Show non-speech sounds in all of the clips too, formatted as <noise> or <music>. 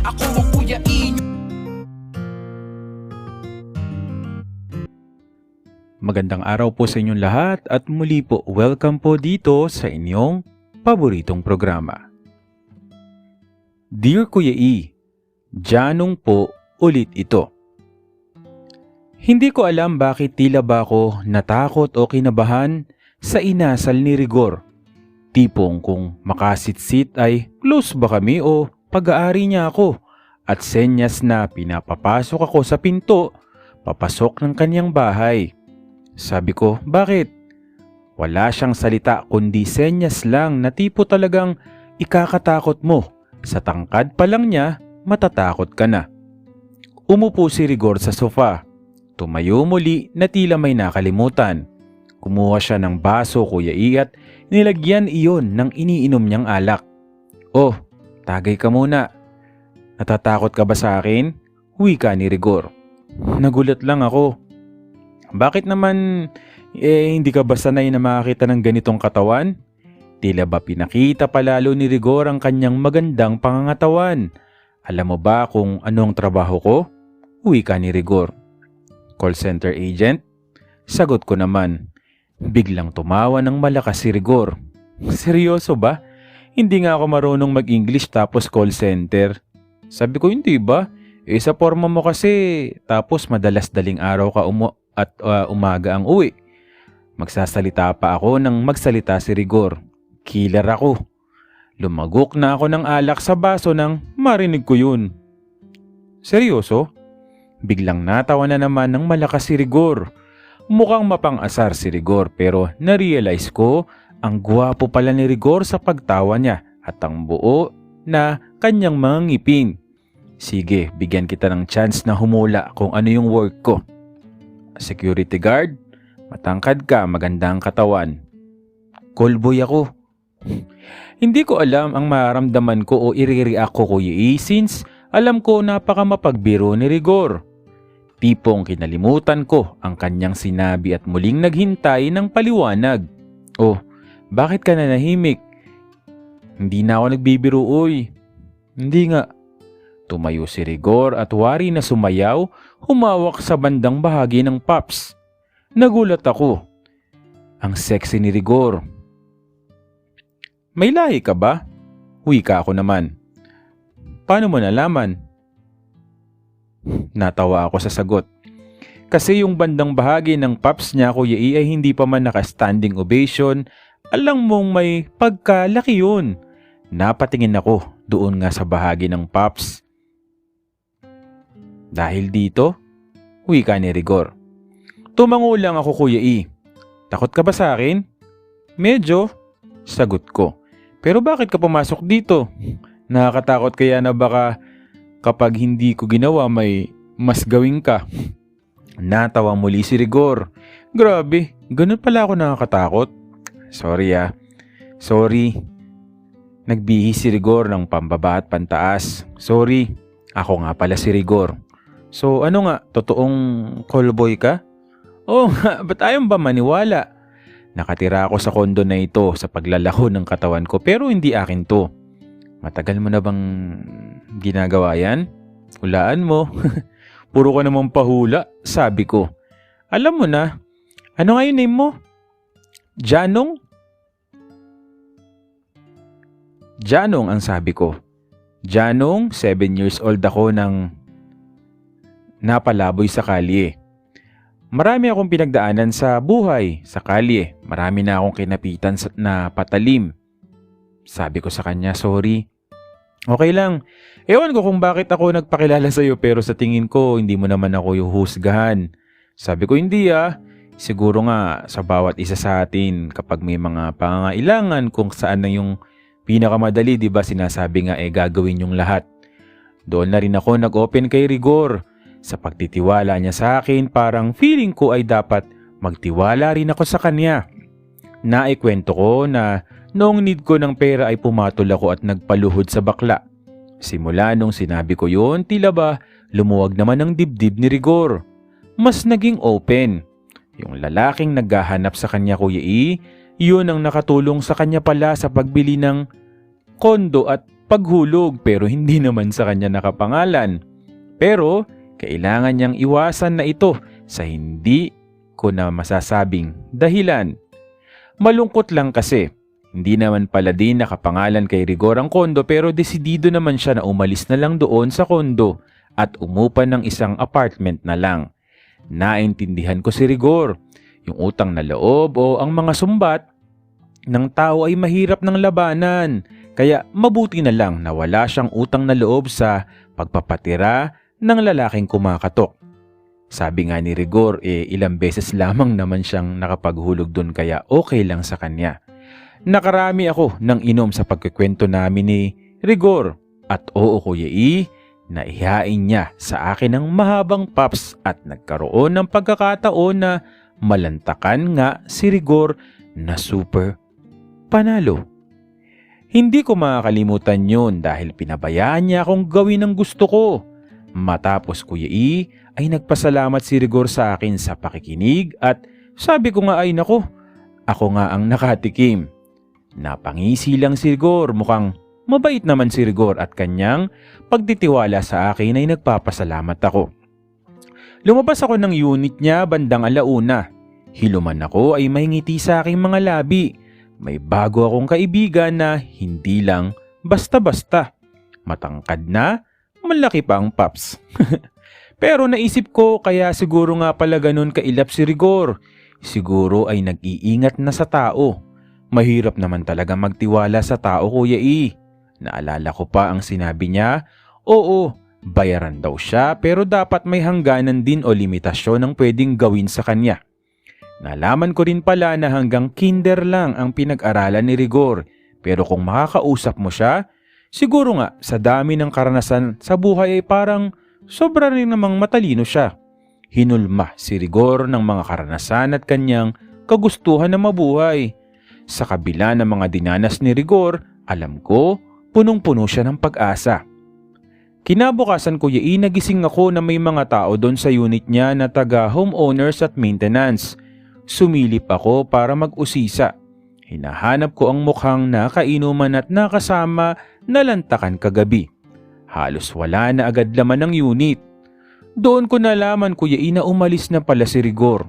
Ako ang Kuya E Magandang araw po sa inyong lahat at muli po welcome po dito sa inyong paboritong programa. Dear Kuya E, Janong po ulit ito. Hindi ko alam bakit tila ba ako natakot o kinabahan sa inasal ni Rigor. Tipong kung makasitsit ay close ba kami o pag-aari niya ako at senyas na pinapapasok ako sa pinto papasok ng kanyang bahay. Sabi ko, bakit? Wala siyang salita kundi senyas lang na tipo talagang ikakatakot mo. Sa tangkad pa lang niya, matatakot ka na. Umupo si Rigor sa sofa. Tumayo muli na tila may nakalimutan. Kumuha siya ng baso Kuya I at nilagyan iyon ng iniinom niyang alak. Oh, tagay ka muna. Natatakot ka ba sa akin? Huwi ka ni Rigor. Nagulat lang ako. Bakit naman eh hindi ka ba sanay na makakita ng ganitong katawan? Tila ba pinakita palalo ni Rigor ang kanyang magandang pangangatawan? Alam mo ba kung anong trabaho ko? Uwi ka ni Rigor. Call center agent? Sagot ko naman. Biglang tumawa ng malakas si Rigor. Seryoso ba? Hindi nga ako marunong mag-English tapos call center. Sabi ko hindi ba? Eh sa forma mo kasi tapos madalas daling araw ka umu at uh, umaga ang uwi. Magsasalita pa ako nang magsalita si Rigor. Killer ako. Lumagok na ako ng alak sa baso nang marinig ko yun. Seryoso? Biglang natawa na naman ng malakas si Rigor. Mukhang mapang-asar si Rigor pero narealize ko ang gwapo pala ni Rigor sa pagtawa niya at ang buo na kanyang mga ngipin. Sige, bigyan kita ng chance na humula kung ano yung work ko. Security guard, matangkad ka, maganda ang katawan. Callboy ako. <laughs> Hindi ko alam ang mararamdaman ko o i-react ko Kuya E since alam ko napaka mapagbiro ni Rigor. Tipong kinalimutan ko ang kanyang sinabi at muling naghintay ng paliwanag. Oh, bakit ka nanahimik? Hindi na ako nagbibiro uy. Hindi nga. Tumayo si Rigor at wari na sumayaw, humawak sa bandang bahagi ng Pops. Nagulat ako. Ang sexy ni Rigor. May lahi ka ba? Uwi ka ako naman. Paano mo nalaman? Natawa ako sa sagot. Kasi yung bandang bahagi ng Pops niya Kuya E ay hindi pa man naka-standing ovation, alam mong may pagkalaki yun. Napatingin ako doon nga sa bahagi ng Pops. Dahil dito, uwi ka ni Rigor. Tumango lang ako Kuya E. Takot ka ba sa akin? Medyo, sagot ko. Pero bakit ka pumasok dito? Nakakatakot kaya na baka kapag hindi ko ginawa may mas gawin ka. Natawa muli si Rigor. Grabe, ganun pala ako nakakatakot. Sorry ah. Sorry. Nagbihi si Rigor ng pambaba at pantaas. Sorry. Ako nga pala si Rigor. So ano nga, totoong callboy ka? Oo nga, <laughs> ba't ayaw ba maniwala? Nakatira ako sa kondo na ito sa paglalako ng katawan ko pero hindi akin to. Matagal mo na bang ginagawa yan? Hulaan mo. <laughs> Puro ka naman pahula, sabi ko. Alam mo na, ano nga yung name mo? Janong? Janong ang sabi ko. Janong, 7 years old ako nang napalaboy sa kalye. Marami akong pinagdaanan sa buhay, sa kalye. Marami na akong kinapitan na patalim. Sabi ko sa kanya, sorry. Okay lang. Ewan ko kung bakit ako nagpakilala sa iyo pero sa tingin ko hindi mo naman ako yuhusgahan. Sabi ko hindi ah. Siguro nga sa bawat isa sa atin kapag may mga pangangailangan kung saan na yung pinakamadali 'di ba sinasabi nga eh gagawin yung lahat. Doon na rin ako nag-open kay Rigor. Sa pagtitiwala niya sa akin, parang feeling ko ay dapat magtiwala rin ako sa kanya. Naikwento ko na noong need ko ng pera ay pumatol ako at nagpaluhod sa bakla. Simula nung sinabi ko yon, tila ba lumuwag naman ang dibdib ni Rigor. Mas naging open. Yung lalaking naghahanap sa kanya Kuya E, yun ang nakatulong sa kanya pala sa pagbili ng kondo at paghulog pero hindi naman sa kanya nakapangalan. Pero kailangan niyang iwasan na ito sa hindi ko na masasabing dahilan. Malungkot lang kasi, hindi naman pala din nakapangalan kay Rigor ang kondo pero desidido naman siya na umalis na lang doon sa kondo at umupa ng isang apartment na lang. Naintindihan ko si Rigor. Yung utang na loob o ang mga sumbat ng tao ay mahirap ng labanan. Kaya mabuti na lang na wala siyang utang na loob sa pagpapatira ng lalaking kumakatok. Sabi nga ni Rigor, eh ilang beses lamang naman siyang nakapaghulog doon kaya okay lang sa kanya. Nakarami ako ng inom sa pagkikwento namin ni Rigor at oo Kuya E, naihain niya sa akin ng mahabang paps at nagkaroon ng pagkakataon na malantakan nga si Rigor na super panalo. Hindi ko makakalimutan yun dahil pinabayaan niya akong gawin ang gusto ko. Matapos Kuya E ay nagpasalamat si Rigor sa akin sa pakikinig at sabi ko nga ay nako, ako nga ang nakatikim. Napangisi lang si Rigor mukhang mabait naman si Rigor at kanyang pagtitiwala sa akin ay nagpapasalamat ako. Lumabas ako ng unit niya bandang alauna. Hiluman ako ay may ngiti sa aking mga labi. May bago akong kaibigan na hindi lang basta-basta. Matangkad na, malaki pa ang paps. <laughs> Pero naisip ko kaya siguro nga pala ganun kailap si Rigor. Siguro ay nag-iingat na sa tao. Mahirap naman talaga magtiwala sa tao kuya E. Naalala ko pa ang sinabi niya, oo, bayaran daw siya pero dapat may hangganan din o limitasyon ang pwedeng gawin sa kanya. Nalaman ko rin pala na hanggang kinder lang ang pinag-aralan ni Rigor pero kung makakausap mo siya, siguro nga sa dami ng karanasan sa buhay ay parang sobra rin namang matalino siya. Hinulma si Rigor ng mga karanasan at kanyang kagustuhan na mabuhay. Sa kabila ng mga dinanas ni Rigor, alam ko, punong-puno siya ng pag-asa. Kinabukasan yai nagising ako na may mga tao doon sa unit niya na taga homeowners at maintenance. Sumilip ako para mag-usisa. Hinahanap ko ang mukhang nakainuman at nakasama na lantakan kagabi. Halos wala na agad laman ng unit. Doon ko nalaman kuya ina umalis na pala si Rigor.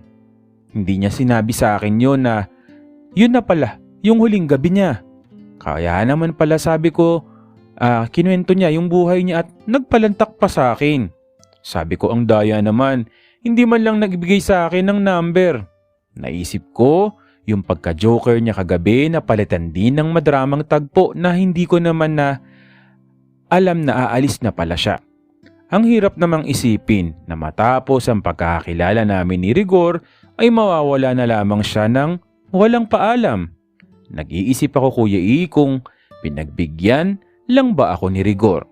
Hindi niya sinabi sa akin yon na yun na pala yung huling gabi niya. Kaya naman pala sabi ko, ah, kinuwento niya yung buhay niya at nagpalantak pa sa akin. Sabi ko ang daya naman, hindi man lang nagbigay sa akin ng number. Naisip ko, yung pagka-joker niya kagabi na palitan din ng madramang tagpo na hindi ko naman na alam na aalis na pala siya. Ang hirap namang isipin na matapos ang pagkakakilala namin ni Rigor ay mawawala na lamang siya ng walang paalam. Nag-iisip ako kuya E kung pinagbigyan lang ba ako ni Rigor.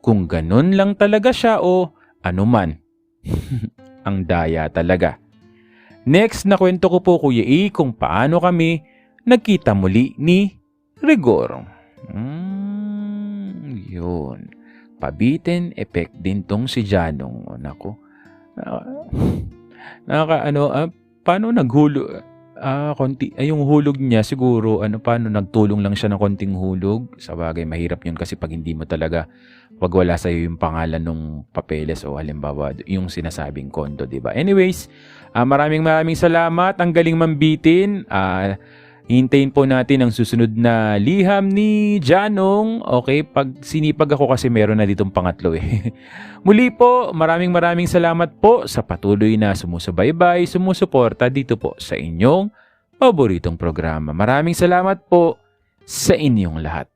Kung ganun lang talaga siya o anuman. <laughs> ang daya talaga. Next na kwento ko po Kuya E kung paano kami nagkita muli ni Rigor. Hmm, yun. Pabitin effect din tong si Janong. Nako. <laughs> Naka, naka ano, ah, paano naghulo? Ah, konti, ay yung hulog niya siguro, ano, paano nagtulong lang siya ng konting hulog? Sa bagay, mahirap yun kasi pag hindi mo talaga, wag wala sa'yo yung pangalan ng papeles o halimbawa, yung sinasabing kondo, di ba? Anyways, ah, maraming maraming salamat. Ang galing mambitin. Ah, hintayin po natin ang susunod na liham ni Janong. Okay, pag sinipag ako kasi meron na ditong pangatlo eh. <laughs> Muli po, maraming maraming salamat po sa patuloy na sumusubaybay, sumusuporta dito po sa inyong paboritong programa. Maraming salamat po sa inyong lahat.